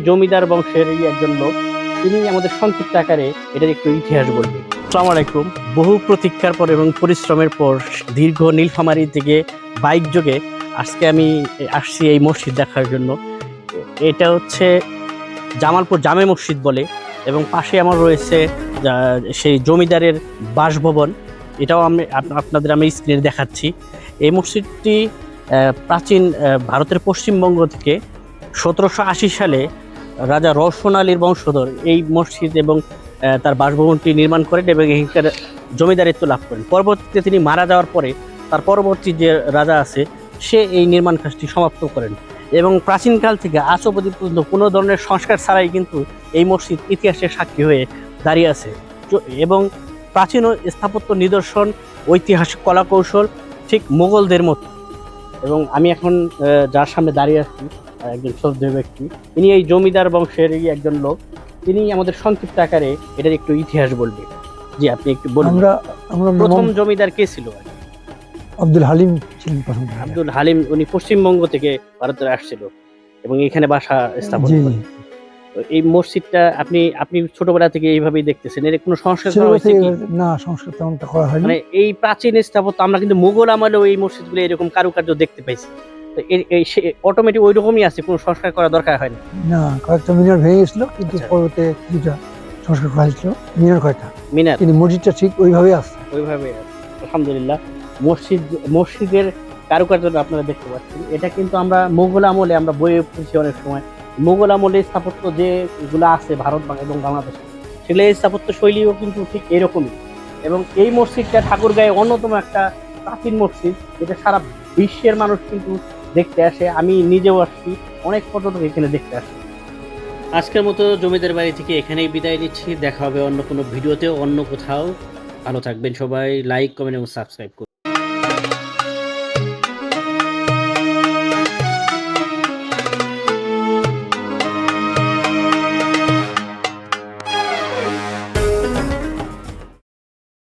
জমিদার বংশেরই একজন লোক, তিনি আমাদের সংক্ষিপ্ত আকারে এটার একটু ইতিহাস বলবেন। আসসালামু আলাইকুম। বহু প্রতীক্ষার পর এবং পরিশ্রমের পর দীর্ঘ নীলফামারি থেকে বাইক যোগে আজকে আমি আসছি এই মসজিদ দেখার জন্য। এটা হচ্ছে জামালপুর জামে মসজিদ বলে এবং পাশে আমার রয়েছে সেই জমিদারের বাসভবন। এটাও আমি আপ- আপনাদের আমি স্ক্রিনে দেখাচ্ছি। এই মসজিদটি প্রাচীন ভারতের পশ্চিমবঙ্গ থেকে সতেরোশো আশি সালে রাজা রওশন আলীর বংশধর এই মসজিদ এবং তার বাসভবনটি নির্মাণ করেন এবং এখানকার জমিদারিত্ব লাভ করেন। পরবর্তীতে তিনি মারা যাওয়ার পরে তার পরবর্তী যে রাজা আছে, সে এই নির্মাণ কাজটি সমাপ্ত করেন এবং প্রাচীনকাল থেকে আজ অবধি পর্যন্ত কোনো ধরনের সংস্কার ছাড়াই কিন্তু এই মসজিদ ইতিহাসের সাক্ষী হয়ে দাঁড়িয়ে আছে। এবং প্রাচীন স্থাপত্য নিদর্শন, ঐতিহাসিক কলা কৌশল ঠিক মোগলদের মতো। এবং আমি এখন যার সামনে দাঁড়িয়ে আছি একজন শ্রদ্ধেয় ব্যক্তি। তিনি এই জমিদার বংশেরই একজন লোক। তিনি আমাদের সংক্ষিপ্ত আকারে এটার একটু ইতিহাস বলবে। জি আপনি একটু বলুন। আমরা আমরা প্রথম জমিদার কে ছিল? আব্দুল হালিম ছিলেন প্রথম আব্দুল হালিম উনি পশ্চিমবঙ্গ থেকে ভারতে আসছিল এবং এখানে বাসা স্থাপন করেন। এই মসজিদটা আপনি আপনি ছোটবেলা থেকে এইভাবেই দেখতেছেন। এর কোনো সংস্কার করা হয়েছে কি? না সংস্কার তেমনটা করা হয়নি। মানে এই প্রাচীন স্থাপত্য আমরা কিন্তু মুঘল আমলেও এই মসজিদগুলো এরকম কারুকার্য দেখতে পাইছি। তো এই অটোমেটিক ওই রকমই আছে কোনো সংস্কার করা দরকার হয় না কয়েকটা মিনার ভেঙে গেছিল কিন্তু আচ্ছা। পরবর্তীতে কিছুটা সংস্কার করা হয়েছিল। মিনার কয়েকটা মিনার? কিন্তু মসজিদটা ঠিক ওইভাবেই আছে। ওইভাবে আলহামদুলিল্লাহ। মসজিদ মসজিদের কারুকার্য আপনারা দেখতে পাচ্ছেন। এটা কিন্তু আমরা মোগল আমলে আমরা বইয়ে পড়েছি অনেক সময়। মোগল আমলে স্থাপত্য যেগুলো আছে ভারত এবং বাংলাদেশে সেগুলো এই স্থাপত্য শৈলীও কিন্তু ঠিক এরকমই। এবং এই মসজিদটা ঠাকুরগাঁয়ে অন্যতম একটা প্রাচীন মসজিদ যেটা সারা বিশ্বের মানুষ কিন্তু দেখতে আসে, আমি নিজেও আসছি, অনেক পর্যটক এখানে দেখতে আসে আজকের মতো জমিদার বাড়ি থেকে এখানেই বিদায় নিচ্ছি, দেখা হবে অন্য কোনো ভিডিওতে, অন্য কোথাও। ভালো থাকবেন সবাই লাইক কমেন্ট এবং সাবস্ক্রাইব করুন।